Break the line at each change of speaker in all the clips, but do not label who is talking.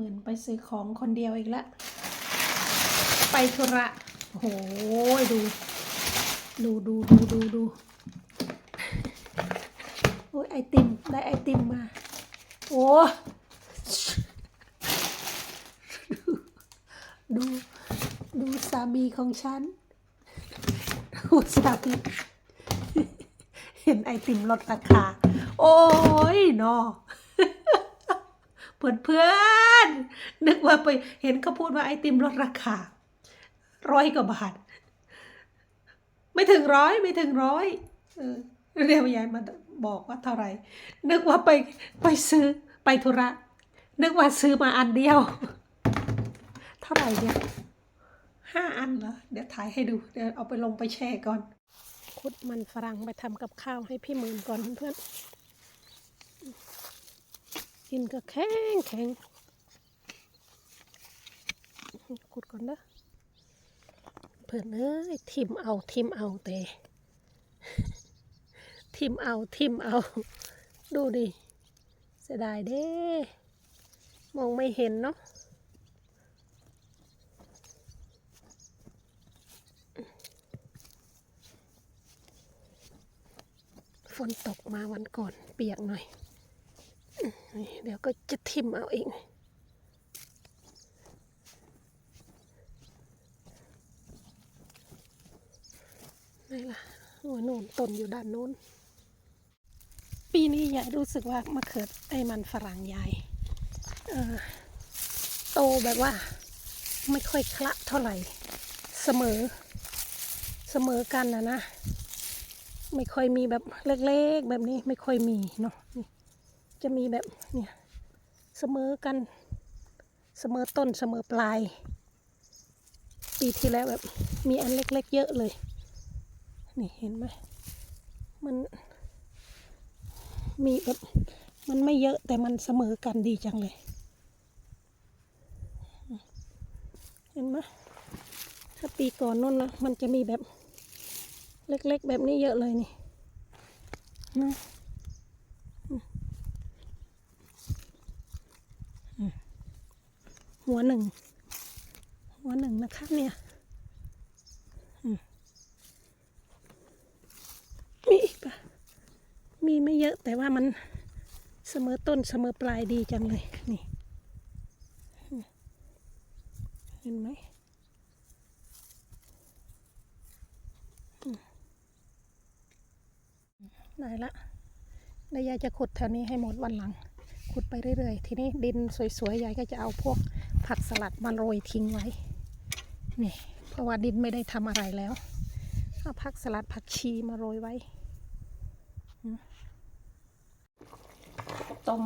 หมื่นไปซื้อของคนเดียวอีกแล้วไปธุระโหดู ดูดูดูดูดูโอ้ยไอติม ได้ไอติมมา โอ้ดู ดูสามีของฉัน ดูสามี เห็นไอติมลดราคา โอ้ยเนอ เพื่อนเพื่อนนึกว่าไปเห็นเขาพูดว่าไอติมลดราคาร้อยกว่าบาท ไม่ถึงร้อยไม่ถึงร้อยเรียกยายมาบอกว่าเท่าไหร่ นึกว่าไปไปซื้อไปธุระ นึกว่าซื้อมาอันเดียว เท่าไหร่เนี่ยห้าอันเหรอเดี๋ยวถ่ายให้ดู เดี๋ยวเอาไปลงไปแช่ก่อน คุดมันฝรั่งไปทำกับข้าวให้พี่หมื่นก่อนเพื่อนๆ กินก็แข็งแข็งขุดก่อนนะเพื่อนเอ้ยทิมเอาทิมเอาเตทิมเอาทิมเอา ดูดิเสียดายเด้ มองไม่เห็นเนาะฝนตกมาวันก่อนเปียกหน่อย เดี๋ยวก็จะทิมเอาเองนี่ล่ะหัวนูนต้นอยู่ด้านนู้น ปีนี้ยายรู้สึกว่ามะเขือไอ้มันฝรั่งยายโตแบบว่าไม่ค่อยคละเท่าไหร่ เสมอ เสมอกันนะนะ ไม่ค่อยมีแบบเล็กๆ แบบนี้ไม่ค่อยมีเนาะนี่ จะมีแบบเนี่ยเสมอกันเสมอต้นเสมอปลาย ปีที่แล้วแบบมีอันเล็กๆเยอะเลย นี่เห็นไหมมันมีแบบมันไม่เยอะแต่มันเสมอกันดีจังเลย เห็นไหมถ้าปีก่อนนู่นนะมันจะมีแบบเล็กๆแบบนี้เยอะเลยนี่นะอืมอืมหั วหนึ่ง หัวหนึ่งนะคะเนี่ยมีอีกปะมีไม่เยอะแต่ว่ามันเสมอต้นเสมอปลายดีจังเลยนี่เห็นไหมได้ละเดี๋ยวยายจะขุดแถวนี้ให้หมดวันหลัง ขุดไปเรื่อยๆ ทีนี้ดินสวยๆ ยายก็จะเอาพวก ผักสลัดมาโรยทิ้งไว้ นี่ เพราะว่าดินไม่ได้ทำอะไรแล้ว เอาผักสลัดผักชีมาโรยไว้ ต้ม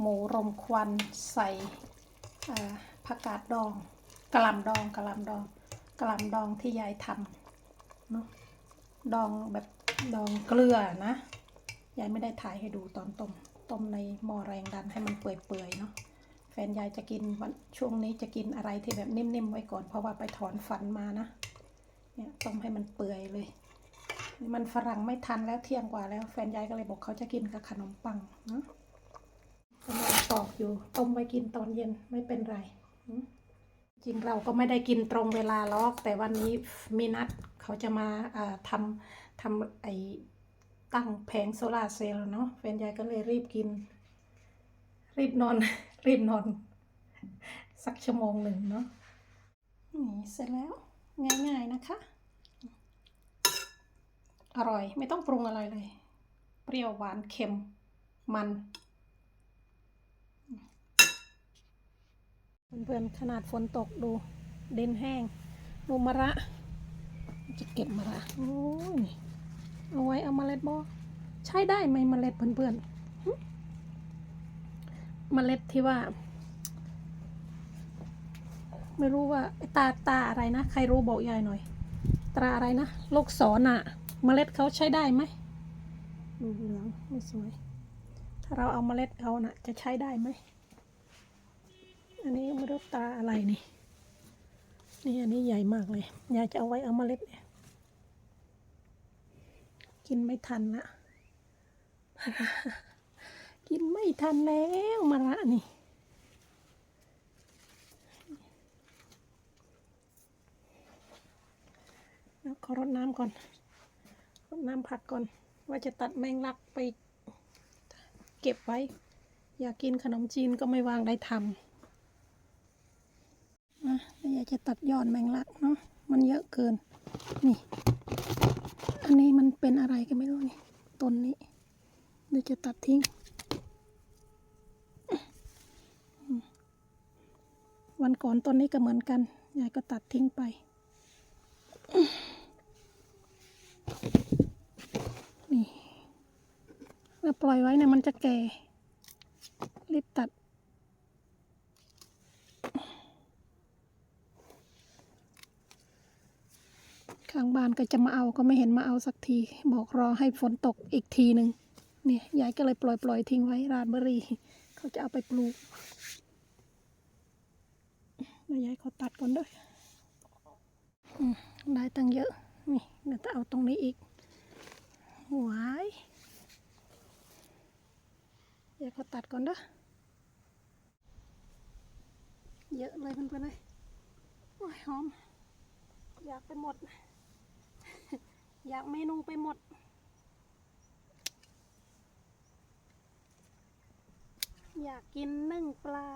หมูรมควันใส่ผักกาดดองกะหล่ำดองกะหล่ำดองกะหล่ำดองที่ยายทำเนาะดองแบบดองเกลือนะยายไม่ได้ถ่ายให้ดูตอนต้มต้มในหม้อแรงดันให้มันเปื่อยๆเนาะ ฟนยายจะกินวันช่วงนี้จะกินอะไรที่แบบนิ่มๆไว้ก่อน เพราะว่าไปถอนฟันมานะ เนี่ยต้มให้มันเปื่อยเลย มันฝรั่งไม่ทันแล้วเที่ยงกว่าแล้ว แฟนยายก็เลยบอกเขาจะกินกับขนมปังนะกำลังปอกอยู่ต้มไว้กินตอนเย็นไม่เป็นไรจริงเราก็ไม่ได้กินตรงเวลาหรอก แต่วันนี้มีนัดเขาจะมาอ่าทำทำไอ้ตั้งแผงโซลาร์เซลล์เนาะแฟนยายก็เลยรีบกิน รีบนอน รีบนอน สักชั่วโมงหนึ่งเนาะนี่เสร็จแล้วง่ายๆนะคะ อร่อยไม่ต้องปรุงอะไรเลย เปรี้ยวหวานเค็มมันเพื่อนๆขนาดฝนตกดูเด่นแห้งดูมะระ จะเก็บมะระโอ้ยเอาไว้เอาเล็ดบอใช้ได้ไหมมเมล็ดเพื่อนๆ เมล็ดที่ว่า ไม่รู้ว่าตาตาอะไรนะ ใครรู้บอกยายหน่อย ตราอะไรนะลูกศรน่ะเมล็ดเขาใช้ได้ไหมดูเหลืองไม่สวย ถ้าเราเอาเมล็ดเขาน่ะ จะใช้ได้ไหม อันนี้ไม่รู้ตาอะไรนี่ นี่อันนี้ใหญ่มากเลย ยายจะเอาไว้เอาเมล็ดเนี่ยกินไม่ทันละ กินไม่ทันแล้วมะระนี่ขอรดน้ำก่อนรดน้ำผักก่อน ว่าจะตัดแมงลักไปเก็บไว้ อยากกินขนมจีนก็ไม่วางได้ทำนะอยากจะตัดยอดแมงลักเนาะมันเยอะเกิน นี่ อันนี้มันเป็นอะไรกันไม่รู้นี่ต้นนี้เดี๋ยวจะตัดทิ้ง วันก่อนต้นนี้ก็เหมือนกัน ยายก็ตัดทิ้งไป นี่เราปล่อยไว้เนี่ยมันจะแก่ รีบตัด ข้างบ้านก็จะมาเอาก็ไม่เห็นมาเอาสักที บอกรอให้ฝนตกอีกทีหนึ่งเนี่ยยายก็เลยปล่อยปล่อยทิ้งไว้ราดเบอรี่ เขาจะเอาไปปลูก แล้วยายเขาตัดก่อนด้วยได้ตังเยอะ นี่เดี๋ยวจะเอาตรงนี้อีกหวายยายเขาตัดก่อนเด้อเยอะเลยเพื่อนๆเลยโอ้ยหอม อยากไปหมด อยากเมนูไปหมดอยากกินนึ่งปลา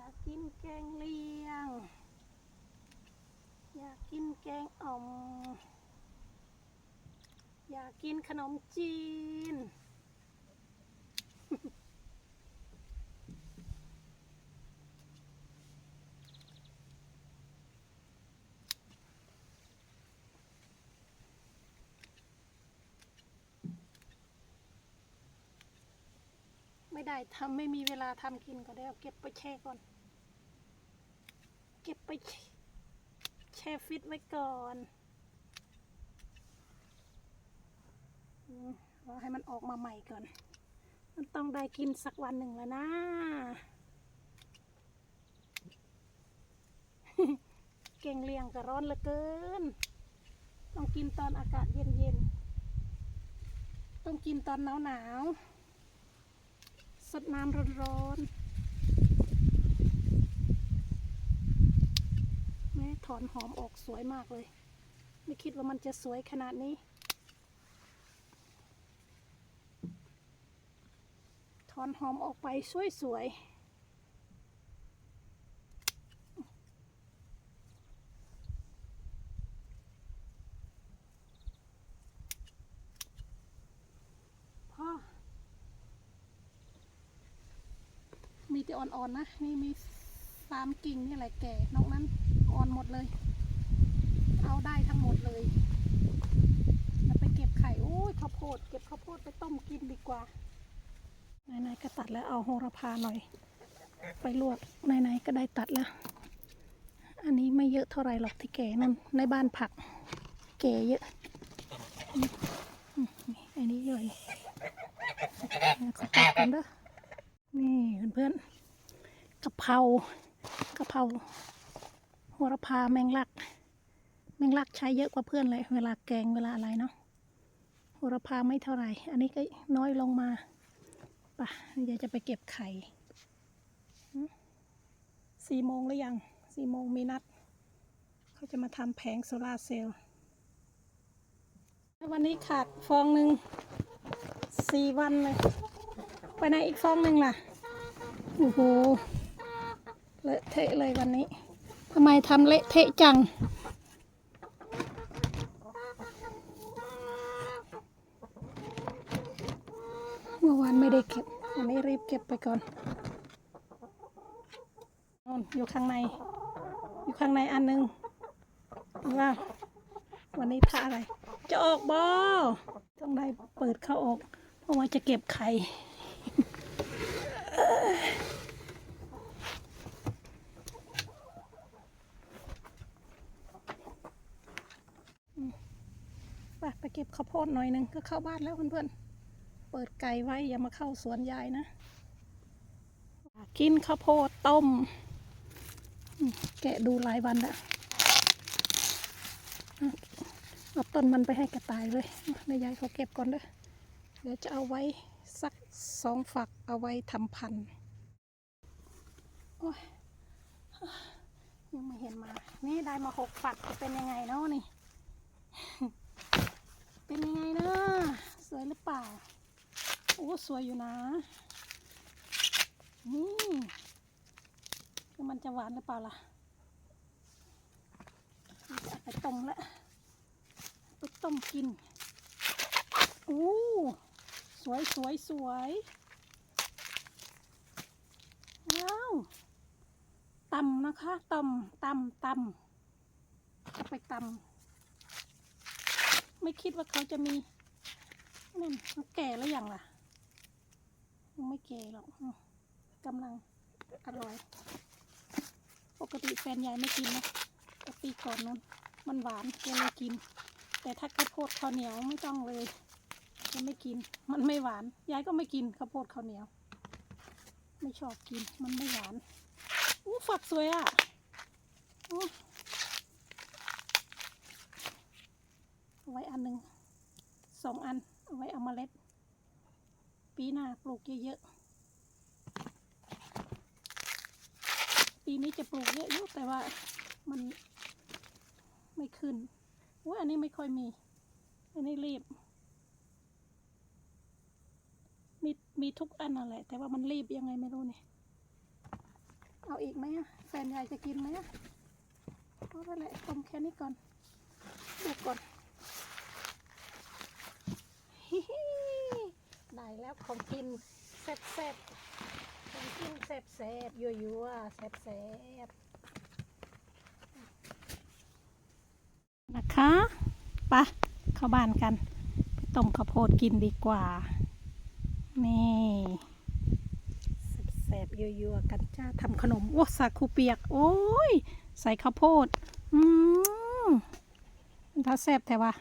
อยากกินแกงเลียง อยากกินแกงอ่อม อยากกินขนมจีน ไม่ได้ทำไม่มีเวลาทำกินก็ได้เอาเก็บไปแช่ก่อน เก็บไปแช่ฟิตไว้ก่อนรอให้มันออกมาใหม่ก่อน มันต้องได้กินสักวันหนึ่งแล้วนะ เก่งเลียงก็ร้อนเหลือเกิน ต้องกินตอนอากาศเย็นๆ ต้องกินตอนหนาวๆ สดน้ำร้อนๆแม่ถอนหอมออกสวยมากเลย ไม่คิดว่ามันจะสวยขนาดนี้ ถอนหอมออกไปสวยๆพ่อ มีแต่อ่อนๆนะ นี่มีสามกิ่งนี่แหละแก่ นอกนั้นอ่อนหมดเลย เอาได้ทั้งหมดเลยแล้วไปเก็บไข่โอ้ยข้าวโพด เก็บข้าวโพดไปต้มกินดีกว่า ไหนๆก็ตัดแล้วเอาโหระพาหน่อย ไปลวกไหนๆก็ได้ตัดแล้ว อันนี้ไม่เยอะเท่าไหรหรอกที่แก่นั่นในบ้านผัก แก่เยอะอันนี้เลยอตัดกันเด้อนี่เพื่อนๆ กะเพรากะเพราโหระพาแมงลัก แมงลักใช้เยอะกว่าเพื่อนเลย เวลาแกงเวลาอะไรเนาะโหระพาไม่เท่าไหร่ อันนี้ก็น้อยลงมาป่ะเดี๋ยวจะไปเก็บไข่สี่โมงหรือยังสี่โมงมีนัด เขาจะมาทำแผงโซลาร์เซลล์วันนี้ขาดฟองหนึ่งสี่วันเลย ไปไหนอีกฟองหนึ่งล่ะ โอ้โห เละเทะเลยวันนี้ทำไมทำเละเทะจัง เมื่อวานไม่ได้เก็บวันนี้รีบเก็บไปก่อนนนอยู่ข้างใน อยู่ข้างในอันหนึงว้าววันนี้ท่าอะไร จะออกบอต้องได้เปิดเข้าออก เพราะว่าจะเก็บไข่ ไปไป เก็บข้าวโพดหน่อยหนึ่งก็เข้าบ้านแล้วเพื่อนๆ เปิดไก่ไว้อย่ามาเข้าสวนยายนะ กินข้าวโพดต้ม แกะดูหลายวันแล้วอะเอาต้นมันไปให้กระต่ายเลยนายยายเขาเก็บก่อนเด้อเดี๋ยวจะเอาไว้สักสองฝักเอาไว้ทำพันธุ์โอ้ยยังไม่เห็นมา นี่ได้มาหกฝักจะเป็นยังไงเนาะนี่ เป็นยังไงเนาะสวยหรือเปล่า โอ้สวยอยู่นะ นี่คือมันจะหวานหรือเปล่าล่ะไปต้มแล้วไปต้มกินโอ้สวยสวยสวยว้าวตำนะคะตำตำตำจะไปตำ ไม่คิดว่าเขาจะมีนั่นมันแก่แล้วยังล่ะยังไม่แก่หรอกกำลังอร่อย ปกติแฟนยายไม่กินนะแต่ปีก่อนนั้นมันหวานแกเลยกิน แต่ถ้าข้าวโพดข้าวเหนียวไม่ต้องเลยแกไม่กิน มันไม่หวาน ยายก็ไม่กินข้าวโพดข้าวเหนียว ไม่ชอบกิน มันไม่หวานอู้ฝักสวยอะอู้เอา ไว้อันหนึ่งสองอัน เอาไว้เอาเล็ด ปีหน้าปลูกเยอะๆ ปีนี้จะปลูกเยอะอยู่แต่ว่ามันไม่ขึ้นว่าอันนี้ไม่ค่อยมี อันนี้รีบ มีมีทุกอันนั่นแหละ แต่ว่ามันรีบยังไงไม่รู้เนี่ยเอาอีกไหมอะแฟนยายจะกินไหมอะเอาไปแหละต้มแค่นี้ก่อนดูก่อน ได้แล้วของกินแซ่บๆของกินแซ่บๆยั่วๆแซ่บๆนะคะไปะเข้าบ้านกันไปต้มข้าวโพดกินดีกว่า นี่แซ่บๆยั่วๆกันจ้าทำขนม โอ้สาคูเปียก โอ้ย ใส่ข้าวโพด อืมถ้าแซ่บแต่ว่า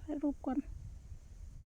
ถ่ายรูปก่อน